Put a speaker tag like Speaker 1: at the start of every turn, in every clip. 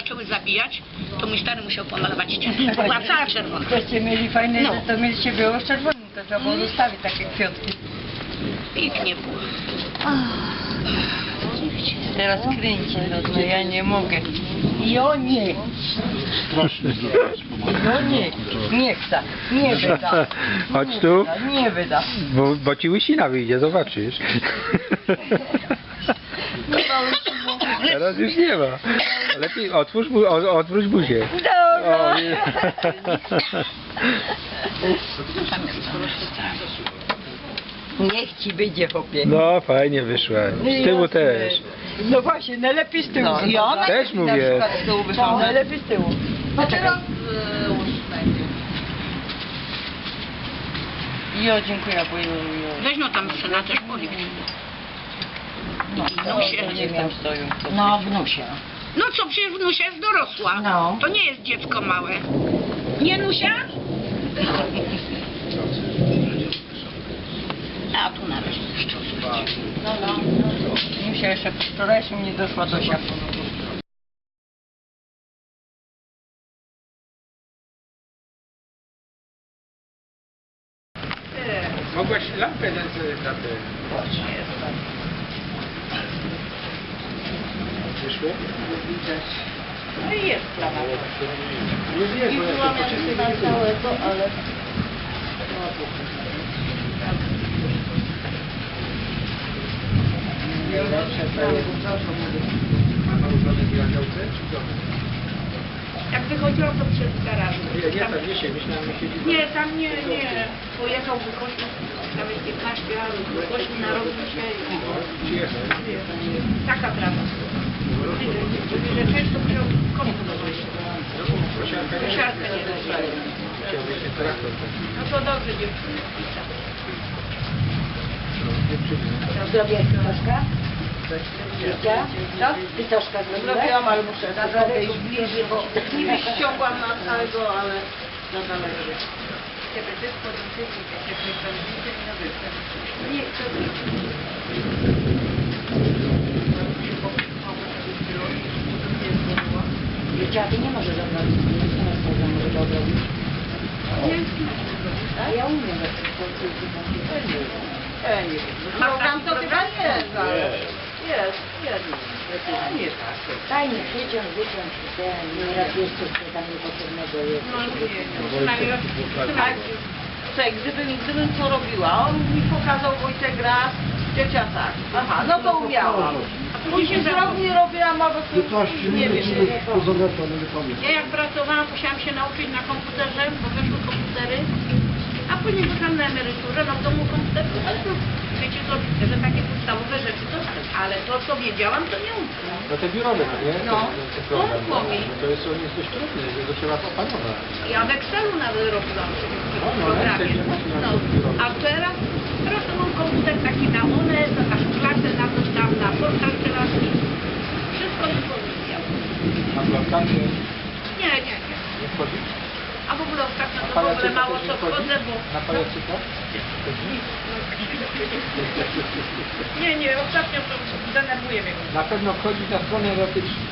Speaker 1: zaczęły zabijać, to mój stary musiał pomalować ścianę. Była cała czerwona.
Speaker 2: Toście mieli fajne,
Speaker 1: No.
Speaker 2: to mieliście biało z czerwonym, to trzeba było zostawić takie kwiatki.
Speaker 1: Pięknie było.
Speaker 2: Teraz kręci, no, no ja nie mogę. Jo nie,
Speaker 3: Strasznie
Speaker 2: jo nie, nie chcę, nie wyda.
Speaker 3: Chodź tu.
Speaker 2: Nie wyda.
Speaker 3: Bo, bo ci łysina wyjdzie, zobaczysz. Teraz już nie ma. Lepiej otwórz, bu, o- otwórz buzię.
Speaker 2: Dobra.
Speaker 3: O, nie.
Speaker 2: Niech ci wyjdzie chłopie.
Speaker 3: No fajnie wyszła. Z tyłu też.
Speaker 2: No właśnie, najlepiej z tyłu.
Speaker 4: No,
Speaker 3: Też mówię.
Speaker 4: z tyłu
Speaker 2: No, najlepiej z tyłu.
Speaker 4: A teraz
Speaker 2: Jo, dziękuję, bo jo, jo.
Speaker 1: Weź no tam syna też policz.
Speaker 2: No,
Speaker 1: No
Speaker 4: No, wnusia.
Speaker 1: No co, przecież Wnusia jest dorosła.
Speaker 4: No.
Speaker 1: To nie jest dziecko małe. Nie Nusia? A tu nareszcie.
Speaker 4: No, no.
Speaker 2: Musia jeszcze wczoraj się nie doszła do siatki.
Speaker 3: Mogłaś lampę na te... Wyszło?
Speaker 1: No i jest sprawa.
Speaker 3: Nie wiem, bo ja to poczekaj.
Speaker 4: całego, ale...
Speaker 3: Mama ubrane w działce, czy w domu?
Speaker 1: Jak wychodziłam to przed garażem.
Speaker 3: Nie, nie, tam nie się, myślałem, że siedzi
Speaker 1: Nie, tam nie, nie. Pojechał, wychodził nawet 15 lat, wychodził, narodził się i
Speaker 3: Przyjechał.
Speaker 1: taka prawa. Mówi, że często musiał komu dowozić.
Speaker 3: Prosiarka nie.
Speaker 1: No to dobrze, dziewczyny.
Speaker 4: Zrobię pitoszka? Wiecie? Co? Pitoszka zrobiłaś?
Speaker 2: Zrobiłam, ale muszę
Speaker 4: Zrobię bliżej, bo
Speaker 2: Niby ściągłam na całego, ale za daleko.
Speaker 1: Nie chcę
Speaker 4: Wiecie, a ty nie możesz odrobić. Nie ma tego, może to odrobić. A ja umiem.
Speaker 2: Ja nie wiem. Program to chyba jest, ale... Jest, jest. Nie tak.
Speaker 4: Fajnie, wyciąć, wyciąć ten, nieraz jeszcze co tam niepotrzebnego jest.
Speaker 1: No nie, nie. Przynajmniej
Speaker 2: Tak, gdybym, gdybym to robiła, on mi pokazał Wojtek raz, ciocia tak. Aha, no to umiałam. Później zrobił, robiłam, albo to
Speaker 3: 15
Speaker 2: nie wiem.
Speaker 1: Ja jak pracowałam, musiałam się nauczyć na komputerze, bo weszły komputery, a później wyszłam na emeryturze, no w domu komputer, ale to wiecie co, że takie podstawowe rzeczy to tak, ale to co wiedziałam, to nie umiem.
Speaker 3: No te biurowe, no nie?
Speaker 1: No.
Speaker 3: Ten- program,
Speaker 1: No,
Speaker 3: no to jest, on jest dość trudny, że go trzeba opanować.
Speaker 1: Ja w Excelu nawet robiłam sobie w
Speaker 3: No, no,
Speaker 1: programie. No, a teraz, to mam komputer taki na one, na szklankę, na coś tam, na portal teraz wszystko mi powiedział.
Speaker 3: A blokady
Speaker 1: Nie, nie, nie.
Speaker 3: nie?
Speaker 1: A w ogóle ostatnio to w ogóle mało co
Speaker 3: nie
Speaker 1: wchodzę, bo...
Speaker 3: Na pajacyka?
Speaker 1: Nie, nie, ostatnio to denerwuje mnie.
Speaker 3: Na pewno wchodzi na stronę erotyczną.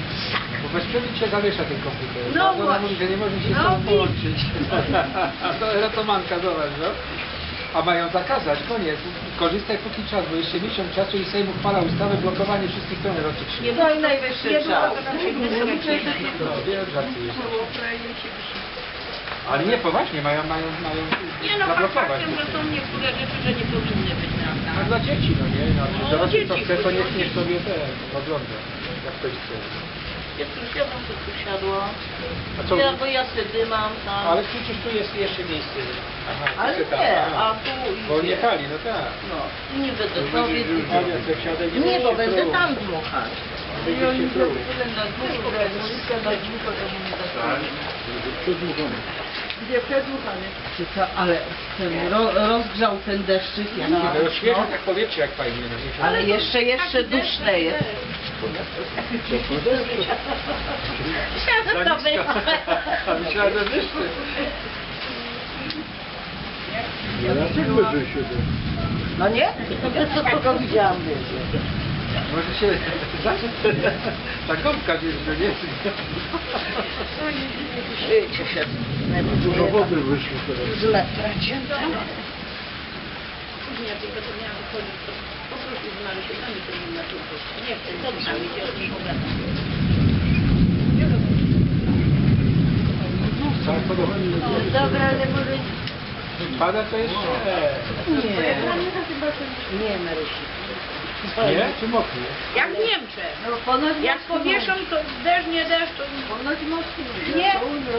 Speaker 3: Bo bezprzedmiotowo się zawiesza ten komputer.
Speaker 1: No
Speaker 3: Ona
Speaker 1: właśnie.
Speaker 3: mówi, że nie może się z
Speaker 1: No widzisz.
Speaker 3: połączyć. A to erotomanka, zobacz, no. A mają zakazać, koniec. Korzystaj póki czas, bo jeszcze miesiąc czasu i Sejm uchwala ustawę blokowanie wszystkich stron erotycznych.
Speaker 2: No i najwyższy
Speaker 1: Nie
Speaker 2: czas.
Speaker 1: innego
Speaker 3: No, wiem, żartuję. Ale nie, poważnie, mają, mają, mają
Speaker 1: Nie no,
Speaker 3: zablokować.
Speaker 1: faktem, że są niektóre rzeczy, że nie powinny być prawda?
Speaker 3: dla dzieci, no nie? No,
Speaker 1: No,
Speaker 3: dorosły co
Speaker 1: dzieci,
Speaker 3: chce, to niech, niech sobie te ogląda, jak ktoś chce.
Speaker 2: Ja tu siadam, to tu siadła.
Speaker 3: A co?
Speaker 2: Ja, bo ja wtedy mam tam...
Speaker 3: Ale przecież tu jest jeszcze miejsce. Aha,
Speaker 2: Ale nie,
Speaker 3: aha.
Speaker 2: a tu...
Speaker 3: Bo nie pali, no tak.
Speaker 2: No, nie będę
Speaker 3: Bo
Speaker 2: sobie...
Speaker 3: już siadę,
Speaker 2: Nie, bo będę tam dmuchać.
Speaker 3: Będziesz
Speaker 2: Ja
Speaker 3: się
Speaker 2: nie
Speaker 3: pruł.
Speaker 2: będę na dwóch, muzykę na dwóch, to
Speaker 3: Przedłużony.
Speaker 2: Gdzie przedmuchany? Ale ten ro, rozgrzał ten deszczyk. Ja
Speaker 3: No,
Speaker 2: no,
Speaker 3: świeże tak powietrze jak fajnie. No.
Speaker 2: Ale jeszcze, jeszcze duszne jest.
Speaker 3: Nisko. A myślałem, że wyższy.
Speaker 2: No nie? Ja go widziałam wyżej.
Speaker 3: Może się zacząć ta gąbka gdzieś do nie
Speaker 2: Żyjcie się.
Speaker 5: Dużo wody wyszło teraz.
Speaker 2: Lat traciłem.
Speaker 1: Później jak tylko to miałam chodzić, to poprosił z Marysiekami, to nie na to Nie chcę, to tam idzie od nich.
Speaker 4: Dobra, ale może...
Speaker 3: Pada to jeszcze?
Speaker 4: Nie, Marysi.
Speaker 3: Nie? Czy mokry?
Speaker 1: Jak w Niemczech.
Speaker 4: No ponoć
Speaker 1: Jak powieszą, to deszcz, nie deszcz, to
Speaker 4: Ponoć mocno.
Speaker 1: Nie.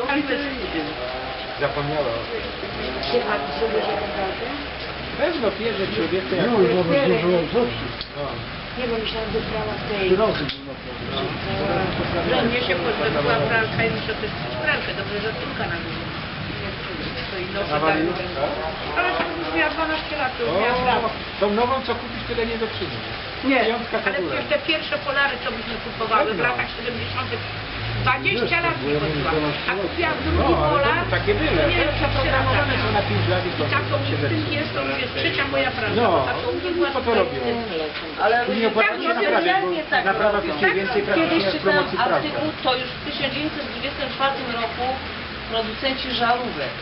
Speaker 4: ale to
Speaker 3: Zapomniała.
Speaker 4: Że naprawdę?
Speaker 3: Pewno pierze człowieka jak...
Speaker 5: No, już nawet zdążyłem zepsuć.
Speaker 3: No.
Speaker 4: Nie, bo myślałam, że brała w tej...
Speaker 5: Naprawdę.
Speaker 1: że mnie się pozbyła pralka i muszę też kupić pralkę. Dobrze, że córka na górze. To i noszę tak. Ale już miała 12 lat, to już miała.
Speaker 3: Tą nową co kupić tyle nie do przyjmu.
Speaker 2: Nie.
Speaker 3: Piątka
Speaker 1: Ale
Speaker 3: tabula.
Speaker 1: te pierwsze polary, co byśmy kupowały w
Speaker 3: Pewno.
Speaker 1: latach 70. 20 lat
Speaker 5: mam
Speaker 1: chodziła.
Speaker 5: 12
Speaker 1: A kupiłam
Speaker 3: No,
Speaker 1: drugi
Speaker 3: ale
Speaker 1: polar.
Speaker 3: to takie byle.
Speaker 1: Nie wiem,
Speaker 3: To
Speaker 1: lata.
Speaker 3: Zaprogramowane są na 5 lat i
Speaker 1: I taką tym jest, to już jest trzecia moja praca.
Speaker 3: No,
Speaker 1: A to u mnie była
Speaker 3: po to robią.
Speaker 2: Ale
Speaker 3: nie opłaca się
Speaker 1: Tak,
Speaker 3: naprawiać, bo
Speaker 2: tak
Speaker 3: naprawa kosztuje więcej
Speaker 2: Kiedyś czytałam artykuł, to już w 1924 roku producenci żarówek.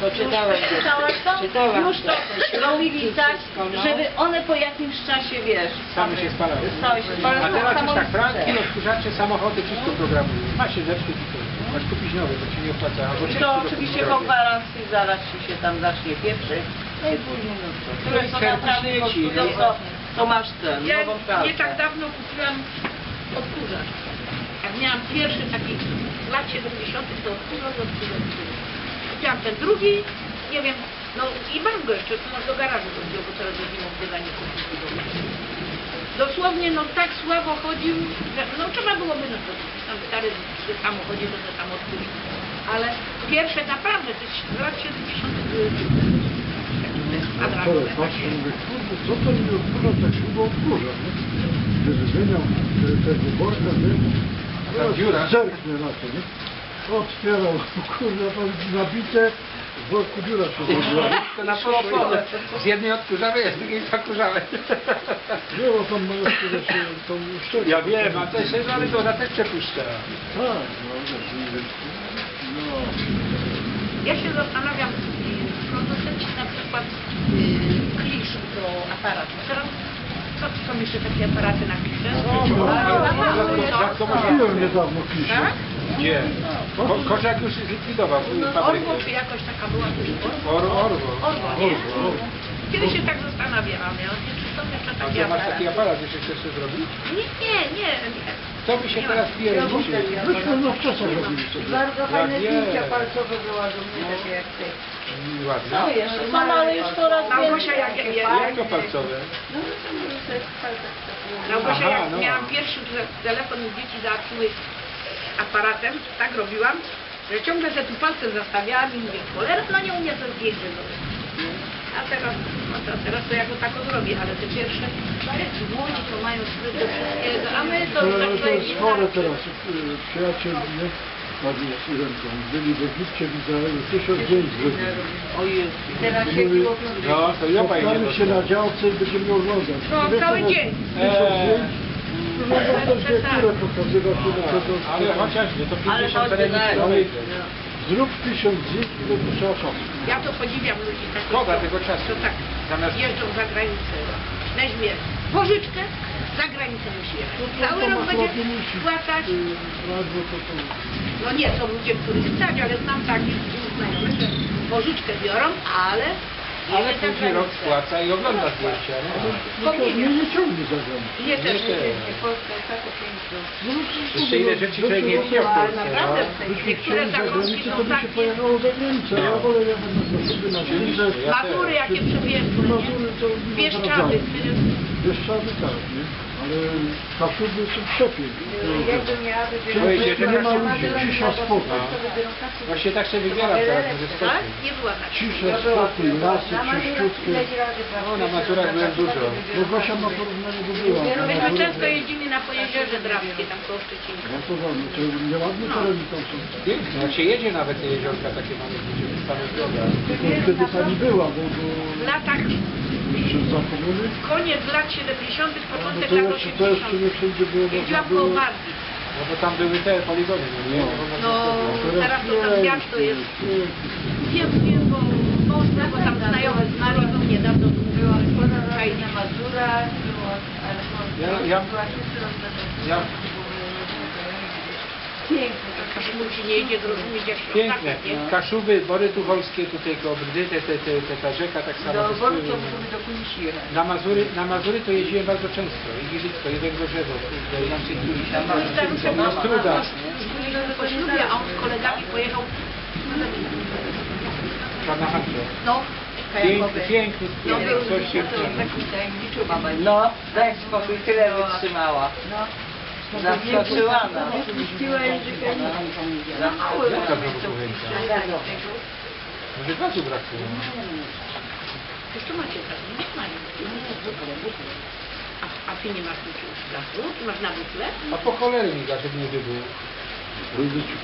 Speaker 4: To czytałem.
Speaker 2: Czytałaś to?
Speaker 4: Czytałam.
Speaker 2: Już to robili tak, żeby one po jakimś czasie, wiesz,
Speaker 3: Same się spalały.
Speaker 2: Stały się spalały.
Speaker 3: A teraz już tak, franki, odkurzacze, samochody, wszystko programują. Ma się zepsuć i to. Masz kupić nowe, to ci nie opłaca.
Speaker 2: To oczywiście po gwarancji zaraz ci się tam zacznie pieprzyć. No i później no co. Które to
Speaker 3: Serce
Speaker 2: naprawdę
Speaker 3: śmieci,
Speaker 2: kosztują,
Speaker 3: no.
Speaker 2: to, masz ten,
Speaker 1: Ja
Speaker 2: nową
Speaker 1: nie tak dawno kupiłam odkurzacz. Jak miałam pierwszy taki z lat 70. to odkurzacz, odkurzacz, odkurzacz. Kupiłam ten drugi, nie wiem, no i mam go jeszcze, to może do garażu go wziął, bo teraz do zimowego nie kupić. Dosłownie no tak słabo chodził, że no trzeba byłoby no to tam stary przy samochodzie to to tam odkurzyć. Ale pierwsze naprawdę, to jest lat 70. były
Speaker 5: wczoraj patrzę, mówię, kurde, co to mi odkurza, tak chyba odkurza, nie? Gdy zmieniam te- tego worka, nie?
Speaker 3: dziura.
Speaker 5: Zerknę na to, nie? Otwieram, kurde, tam nabite, w worku się zrobiła.
Speaker 3: To na połowę. Z jednej odkurzamy, z drugiej zakurzamy.
Speaker 5: Było tam jeszcze się tą szczepkę.
Speaker 3: Ja wiem, a to się ale to ona też przepuszcza.
Speaker 5: Tak, no, no.
Speaker 1: Ja się zastanawiam, y, producenci na przykład y, klisz do aparatu. Teraz co to są jeszcze takie aparaty na klisze?
Speaker 5: no,
Speaker 1: Ale
Speaker 5: no,
Speaker 1: za mało,
Speaker 5: no,
Speaker 1: no.
Speaker 3: rzadko można.
Speaker 5: Kupiłem niedawno kiszę.
Speaker 1: Tak?
Speaker 3: Gdzie? Ko Korzak już zlikwidował fabrykę.
Speaker 1: Orwo czy jakoś taka była?
Speaker 3: Or, orwo.
Speaker 1: Orwo, nie?
Speaker 5: Orwo, orwo.
Speaker 1: Kiedyś się tak zastanawiałam, ja czy są jeszcze
Speaker 3: ty masz taki aparat, jeszcze chcesz to zrobić?
Speaker 1: Nie, nie, nie. nie.
Speaker 3: To by się teraz pierdził.
Speaker 5: Myśmy no wczesem robili sobie.
Speaker 4: Bardzo fajne
Speaker 3: nie.
Speaker 4: zdjęcia palcowe wyładują, takie jak ty.
Speaker 3: Ładnie.
Speaker 2: No jeszcze, no ale już coraz
Speaker 1: Małgosia, jak, jak, jak,
Speaker 3: Jak to palcowe?
Speaker 1: Małgosia, jak
Speaker 3: no.
Speaker 1: miałam pierwszy te- telefon i dzieci załatwiły aparatem, tak robiłam, że ciągle se tu palcem zastawiałam i mówię, cholera, no nie umiem to zdjęcie zrobić. A teraz, no to, teraz to ja go tak zrobię, ale te pierwsze, w dłoni to mają spryt do wszystkiego, a my to
Speaker 5: To,
Speaker 1: tak
Speaker 5: to jest chore teraz. Przyjaciel mnie, Marii Syrenką, byli w Egipcie, w Izraelu, tysiąc zdjęć zrobili.
Speaker 2: O Jezu.
Speaker 4: Teraz się
Speaker 5: Mówi,
Speaker 4: było
Speaker 3: No, to
Speaker 5: Spotkamy się na działce i będziemy oglądać.
Speaker 1: No, cały dzień.
Speaker 5: Tysiąc
Speaker 3: Eee.
Speaker 5: zdjęć.
Speaker 3: Ale chociaż nie, to
Speaker 2: Ale
Speaker 3: 50
Speaker 2: chodzi
Speaker 3: telewizji.
Speaker 2: na
Speaker 5: Zrób tysiąc zdjęć, to trzeba czasu.
Speaker 1: Ja to podziwiam ludzi takich,
Speaker 3: Szkoda tego czasu.
Speaker 1: co tak
Speaker 3: Zamiast-
Speaker 1: jeżdżą za granicę. Weźmie pożyczkę, za granicę musi jechać. Cały
Speaker 5: to
Speaker 1: rok będzie płacać.
Speaker 5: Y, to, to...
Speaker 1: No nie, są ludzie, których stać, ale znam takich znajomych, że pożyczkę biorą, ale
Speaker 3: Ale później rok spłaca i ogląda zdjęcia. Nie?
Speaker 5: No, to mnie nie ciągnie za granicę.
Speaker 1: Nie też.
Speaker 3: Nie też.
Speaker 4: Polska jest takie piękne.
Speaker 3: Jeszcze ile rzeczy człowiek nie widział w Polsce.
Speaker 1: naprawdę
Speaker 3: no.
Speaker 5: Byśmy
Speaker 1: niektóre
Speaker 5: chcieli za
Speaker 1: zakątki
Speaker 5: granicę,
Speaker 1: są
Speaker 5: to by się
Speaker 1: takie
Speaker 3: też.
Speaker 1: jakie przepiękne, nie? Bieszczady
Speaker 5: tak, nie? Ale Kaszuby są przepiękne.
Speaker 4: Jakbym miała
Speaker 5: Nie ma ludzi, cisza, spokój.
Speaker 3: Właśnie tak się wybiera teraz, że
Speaker 1: Tak?
Speaker 3: spokój.
Speaker 1: Nie była tak.
Speaker 5: Cisza, spokój, lasy, czyściutkie.
Speaker 3: No, na maturach byłem dużo.
Speaker 5: No Gosia ma porównanie do była.
Speaker 1: Myśmy często jeździli na Pojezierze Drawskie, tam koło Szczecina.
Speaker 5: No to ładne, to nieładne tereny tam są.
Speaker 3: Pięknie, jak się jedzie nawet te jeziorka takie mamy, gdzie same droga.
Speaker 5: To wtedy pani była, bo... bo
Speaker 1: W latach? Koniec lat 70.,
Speaker 5: No
Speaker 1: początek
Speaker 5: to
Speaker 1: lat
Speaker 5: jeszcze, to jeszcze
Speaker 1: 80.
Speaker 5: nie wszędzie było można
Speaker 1: Jeździłam
Speaker 5: było...
Speaker 1: koło Wargi.
Speaker 3: No bo tam były te poligony, no nie?
Speaker 1: No, teraz to tam miasto jest. Wiem, wiem, bo był, bo tam znajomy znali, był niedawno była fajnie.
Speaker 2: na Mazurach, było, ale
Speaker 3: Ja, ja, ja,
Speaker 2: piękne.
Speaker 1: Kaszmur ci nie idzie zrozumieć jak się
Speaker 3: piękne.
Speaker 1: nie?
Speaker 3: Kaszuby, Bory Tucholskie, tutaj koło Brdy, te, te, te, te, ta rzeka tak samo.
Speaker 2: Do
Speaker 3: to
Speaker 2: Boru to musimy do jechać.
Speaker 3: Na Mazury, na Mazury to jeździłem bardzo często. I Gilicko, i Węgorzewo, i na Cytuś, tam
Speaker 1: No i tam
Speaker 3: na Struda.
Speaker 1: po ślubie, a on z kolegami pojechał
Speaker 3: Hancio.
Speaker 1: no,
Speaker 3: Piękny, piękny
Speaker 1: No, był
Speaker 3: coś się
Speaker 2: To. No, daj spokój, tyle wytrzymała. No. Zaskoczyła nas. Wypuściła języka i Za mały
Speaker 3: Jaka propozycja? Może gazu brakuje.
Speaker 1: Już tu macie tak, nie macie. A, a ty nie masz nic już gazu? Ty masz na?
Speaker 3: A po cholery mi gazu nie wybył.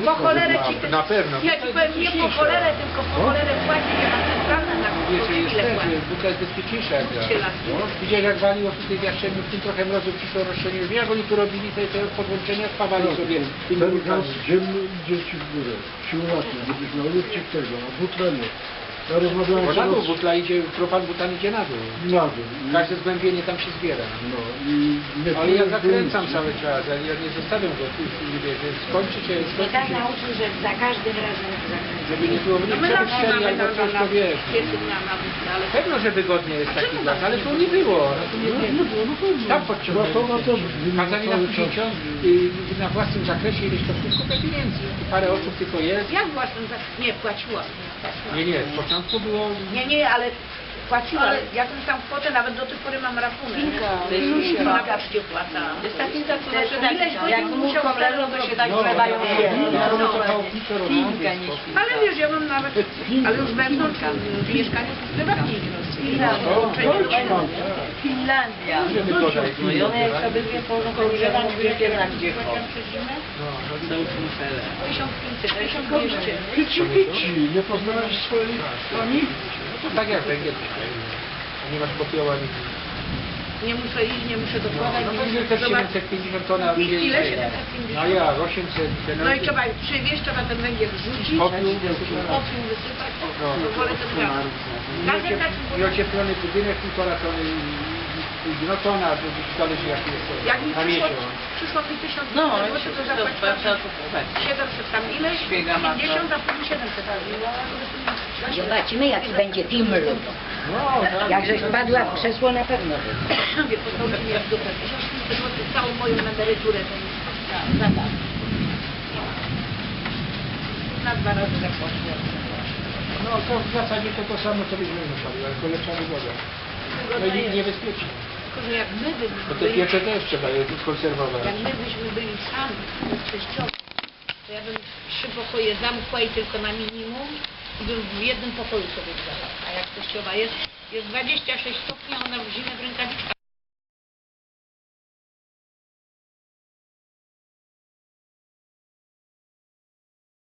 Speaker 1: Po cholerę ci...
Speaker 3: Na- na pewno.
Speaker 1: Ja ci powiem, nie po cholerę, tylko po cholerę płaci, nie ma centralne na
Speaker 3: że jest też, butla jest bezpieczniejsza jak. No, Widziałeś jak waliło w Jastrzębiu, w tym trochę mrozu przyszło roszczenie. Jak oni tu robili te, te podłączenia, spawali sobie tymi
Speaker 5: Ten gaz ziemny idzie ci w górę, siłownie, żebyś miał lufcik tego, a butlenie. Ja rozmawiałem
Speaker 3: Bo na dół butla idzie, propan butan idzie na dół.
Speaker 5: na dół.
Speaker 3: Każde zgłębienie tam się zbiera.
Speaker 5: No i nie
Speaker 3: Ale ja zakręcam cały czas, ale ja nie zostawiam go tu, wiesz, skończy się,
Speaker 4: Mnie
Speaker 3: skończy
Speaker 4: tak
Speaker 3: się.
Speaker 4: nauczył, że za każdym razem zakręcam.
Speaker 3: Żeby nie było
Speaker 1: No
Speaker 3: albo
Speaker 1: na,
Speaker 3: coś,
Speaker 1: na,
Speaker 3: to wiesz.
Speaker 1: butle, ale
Speaker 3: Pewno, że wygodnie jest taki gaz, ale tu nie było. No, tu nie, nie,
Speaker 5: No, no pewnie.
Speaker 3: tam podciągnęli.
Speaker 5: No to też
Speaker 3: Kazali nam
Speaker 5: cały
Speaker 3: później
Speaker 5: czas.
Speaker 3: ciąg, y, na własnym zakresie ileś to wszystko pieniędzy. Parę osób tylko jest.
Speaker 1: jak własnym za... Nie, płaciła.
Speaker 3: Nie, nie, z początku było...
Speaker 1: Nie, nie, ale płaciła. Ale jakąś tam kwotę, nawet do tej pory mam rachunek.
Speaker 2: Kilka.
Speaker 1: Kilka. Na poczcie.
Speaker 2: Jest taki tak, co
Speaker 1: Też
Speaker 2: zawsze
Speaker 1: tak, jak mu
Speaker 2: musiał
Speaker 1: komputer
Speaker 2: leżą, to się tak
Speaker 3: to kilka
Speaker 2: śpi.
Speaker 1: Ale wiesz, ja mam nawet, ale już wewnątrz w mieszkaniu to prywatnie
Speaker 2: Finlandia. Finlandia. No i one jeszcze by dwie połączone, że tam wiecie na gdzie chodzi.
Speaker 3: No, no,
Speaker 2: To już musele.
Speaker 1: 1500, 1200.
Speaker 5: Pici, pici, nie poznałeś swoich pani?
Speaker 3: no to tak jak węgiel. Nie masz popioła nic.
Speaker 1: Nie muszę iść, nie muszę
Speaker 3: No,
Speaker 1: dokładać.
Speaker 3: no to jest też
Speaker 1: zobaczyć.
Speaker 3: 750 ton, a
Speaker 1: I ile?
Speaker 3: więcej.
Speaker 1: 750.
Speaker 3: No ja, 800. ten
Speaker 1: No i trzeba przywieźć, trzeba ten węgiel wrzucić,
Speaker 3: Popiół,
Speaker 1: popiół wysypać,
Speaker 3: No.
Speaker 1: to wolę ten gaz.
Speaker 3: I
Speaker 1: Gazem
Speaker 3: ociep-
Speaker 1: takim
Speaker 3: I ocieplony budynek półtora tony, no to gdzieś zależy jaki jest to
Speaker 1: Jak mi
Speaker 3: na
Speaker 1: przyszło,
Speaker 3: miesiąc.
Speaker 1: przyszło mi 1000
Speaker 2: No,
Speaker 1: zł, to
Speaker 2: to
Speaker 1: zapłaciłam
Speaker 2: trzeba kupować.
Speaker 1: 700 tam ileś,
Speaker 2: Szpiega ma to.
Speaker 1: 50, a później 700.
Speaker 4: Zobaczymy, jaki będzie Timur.
Speaker 3: No, tak.
Speaker 4: Jak żeś wpadła w krzesło, na pewno.
Speaker 1: Wie, w dupę. 1500 zł, całą moją emeryturę to mi za dwa. Na dwa razy zapłaciłam.
Speaker 3: No to w zasadzie to to samo co byśmy musieli, ale to lepsza wygoda. No i niebezpieczne.
Speaker 1: Tylko, jak my byśmy
Speaker 3: Bo te
Speaker 1: byli,
Speaker 3: piecze też trzeba je konserwować.
Speaker 1: jak my byśmy byli sami, teściowi, to ja bym trzy pokoje zamkła i tylko na minimum i bym w jednym pokoju sobie wdała. A jak teściowa jest, jest 26 stopni, a ona w zimę w rękawiczkach